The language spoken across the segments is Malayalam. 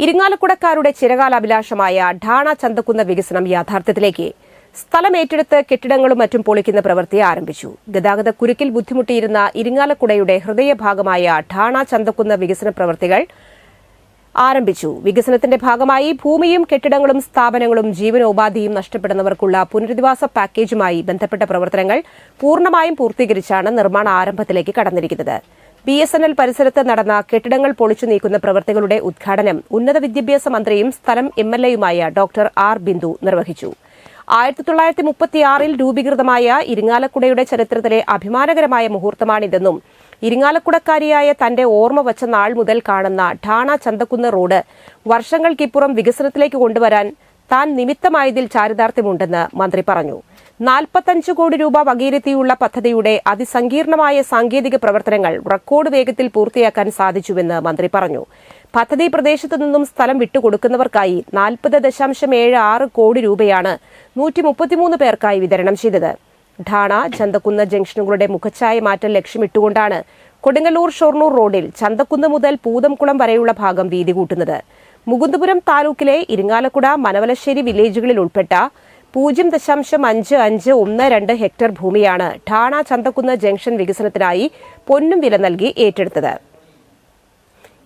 ഇരിങ്ങാലക്കുടക്കാരുടെ ചിരകാല അഭിലാഷമായ ഢാണ ചന്തക്കുന്ന വികസനം യാഥാർത്ഥ്യത്തിലേക്ക്. സ്ഥലമേറ്റെടുത്ത് കെട്ടിടങ്ങളും മറ്റും പൊളിക്കുന്ന പ്രവൃത്തി ആരംഭിച്ചു. ഗതാഗത കുരുക്കിൽ ബുദ്ധിമുട്ടിയിരുന്ന ഇരിങ്ങാലക്കുടയുടെ ഹൃദയഭാഗമായ ഢാണ ചന്തക്കുന്ന വികസന പ്രവൃത്തികൾ ആരംഭിച്ചു. വികസനത്തിന്റെ ഭാഗമായി ഭൂമിയും കെട്ടിടങ്ങളും സ്ഥാപനങ്ങളും ജീവനോപാധിയും നഷ്ടപ്പെടുന്നവർക്കുള്ള പുനരധിവാസ പാക്കേജുമായി ബന്ധപ്പെട്ട പ്രവർത്തനങ്ങൾ പൂർണമായും പൂർത്തീകരിച്ചാണ് നിർമ്മാണ ആരംഭത്തിലേക്ക് കടന്നിരിക്കുന്നത്. ബി എസ് എൻ എൽ പരിസരത്ത് നടന്ന കെട്ടിടങ്ങൾ പൊളിച്ചു നീക്കുന്ന പ്രവൃത്തികളുടെ ഉദ്ഘാടനം ഉന്നത വിദ്യാഭ്യാസ മന്ത്രിയും സ്ഥലം എം എൽ എയുമായ ഡോക്ടർ ആർ ബിന്ദു നിർവഹിച്ചു. ആയിരത്തി തൊള്ളായിരത്തി മുപ്പത്തിയാറിൽ രൂപീകൃതമായ ഇരിങ്ങാലക്കുടയുടെ ചരിത്രത്തിലെ അഭിമാനകരമായ മുഹൂർത്തമാണിതെന്നും ഇരിങ്ങാലക്കുടക്കാരിയായ തന്റെ ഓർമ്മ വച്ച നാൾ മുതൽ കാണുന്ന ഠാണ ചന്തക്കുന്ന് റോഡ് വർഷങ്ങൾക്കിപ്പുറം വികസനത്തിലേക്ക് കൊണ്ടുവരാൻ താൻ നിമിത്തമായതിൽ ചാരിതാർത്ഥ്യമുണ്ടെന്ന് മന്ത്രി പറഞ്ഞു. നാൽപ്പത്തഞ്ച് കോടി രൂപ വകയിരുത്തിയുള്ള പദ്ധതിയുടെ അതിസങ്കീർണമായ സാങ്കേതിക പ്രവർത്തനങ്ങൾ റെക്കോർഡ് വേഗത്തിൽ പൂർത്തിയാക്കാൻ സാധിച്ചുവെന്ന് മന്ത്രി പറഞ്ഞു. പദ്ധതി പ്രദേശത്തു നിന്നും സ്ഥലം വിട്ടുകൊടുക്കുന്നവർക്കായി നാൽപ്പത് ദശാംശം ഏഴ് ആറ് കോടി രൂപയാണ് നൂറ്റി മുപ്പത്തിമൂന്ന് പേർക്കായി വിതരണം ചെയ്തത്. ഠാണ ചന്തക്കുന്ന് ജംഗ്ഷനുകളുടെ മുഖച്ഛായ മാറ്റം ലക്ഷ്യമിട്ടുകൊണ്ടാണ് കൊടുങ്ങല്ലൂർ ഷൊർണൂർ റോഡിൽ ചന്തക്കുന്ന് മുതൽ പൂതംകുളം വരെയുള്ള ഭാഗം വീതി കൂട്ടുന്നത്. മുകുന്ദപുരം താലൂക്കിലെ ഇരിങ്ങാലക്കുട മനവലശ്ശേരി വില്ലേജുകളിൽ ഉൾപ്പെട്ട പൂജ്യം ദശാംശം അഞ്ച് അഞ്ച് ഒന്ന് രണ്ട് ഹെക്ടർ ഭൂമിയാണ് ഠാണ ചന്തക്കുന്ന് ജംഗ്ഷൻ വികസനത്തിനായി പൊന്നും വില നൽകി ഏറ്റെടുത്തത്.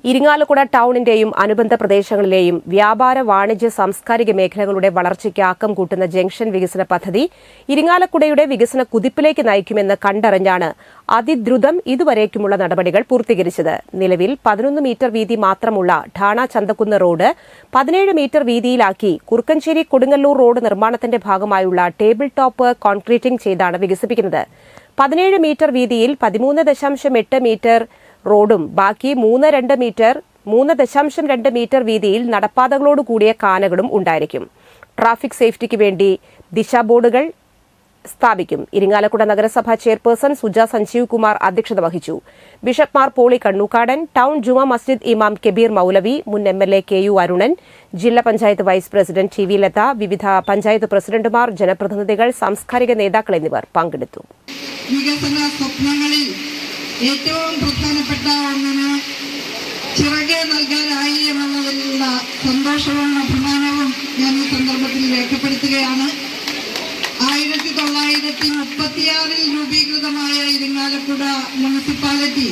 ഇരിങ്ങാലക്കുട ടൌണിന്റെയും അനുബന്ധ പ്രദേശങ്ങളിലെയും വ്യാപാര വാണിജ്യ സാംസ്കാരിക മേഖലകളുടെ വളർച്ചയ്ക്ക് ആക്കം കൂട്ടുന്ന ജംഗ്ഷൻ വികസന പദ്ധതി ഇരിങ്ങാലക്കുടയുടെ വികസന കുതിപ്പിലേക്ക് നയിക്കുമെന്ന് കണ്ടറിഞ്ഞാണ് അതിദ്രുതം ഇതുവരേക്കുമുള്ള നടപടികൾ പൂർത്തീകരിച്ചത്. നിലവിൽ പതിനൊന്ന് മീറ്റർ വീതി മാത്രമുള്ള ഠാണ ചന്തക്കുന്ന് റോഡ് പതിനേഴ് മീറ്റർ വീതിയിലാക്കി കുറുക്കഞ്ചേരി കൊടുങ്ങല്ലൂർ റോഡ് നിർമ്മാണത്തിന്റെ ഭാഗമായുള്ള ടേബിൾ ടോപ്പ് കോൺക്രീറ്റിംഗ് ചെയ്താണ് വികസിപ്പിക്കുന്നത്. പതിനേഴ് മീറ്റർ വീതിയിൽ പതിമൂന്ന് ദശാംശം എട്ട് മീറ്റർ റോഡും. ബാക്കി മൂന്ന് രണ്ട് മീറ്റർ മൂന്ന് ദശാംശം രണ്ട് മീറ്റർ വീതിയിൽ നടപ്പാതകളോട് കൂടിയ കാനകളും ഉണ്ടായിരിക്കും. ട്രാഫിക് സേഫ്റ്റിക്ക് വേണ്ടി ദിശാബോർഡുകൾ സ്ഥാപിക്കും. ഇരിങ്ങാലക്കുട നഗരസഭ ചെയർപേഴ്സൺ സുജ സഞ്ജീവ് കുമാർ അധ്യക്ഷത വഹിച്ചു. ബിഷപ്പ് മാർ പോളി കണ്ണൂക്കാടൻ ടൌൺ ജുമാ മസ്ജിദ് ഇമാം കെബീർ മൌലവി മുൻ M L A K U Arunan ജില്ലാ panchayat vice president T V Latha വിവിധ പഞ്ചായത്ത് പ്രസിഡന്റുമാർ ജനപ്രതിനിധികൾ സാംസ്കാരിക നേതാക്കൾ എന്നിവർ പങ്കെടുത്തു. വികസന സ്വപ്നങ്ങളിൽ ഏറ്റവും ഒന്നിന് ചിറകെ നൽകാനായി എന്നുള്ളതിലുള്ള സന്തോഷവും അഭിമാനവും ഞാൻ ഈ സന്ദർഭത്തിൽ രേഖപ്പെടുത്തുകയാണ്. ആയിരത്തി തൊള്ളായിരത്തി മുപ്പത്തിയാറിൽ രൂപീകൃതമായ ഇരിങ്ങാലക്കുട മുനിസിപ്പാലിറ്റി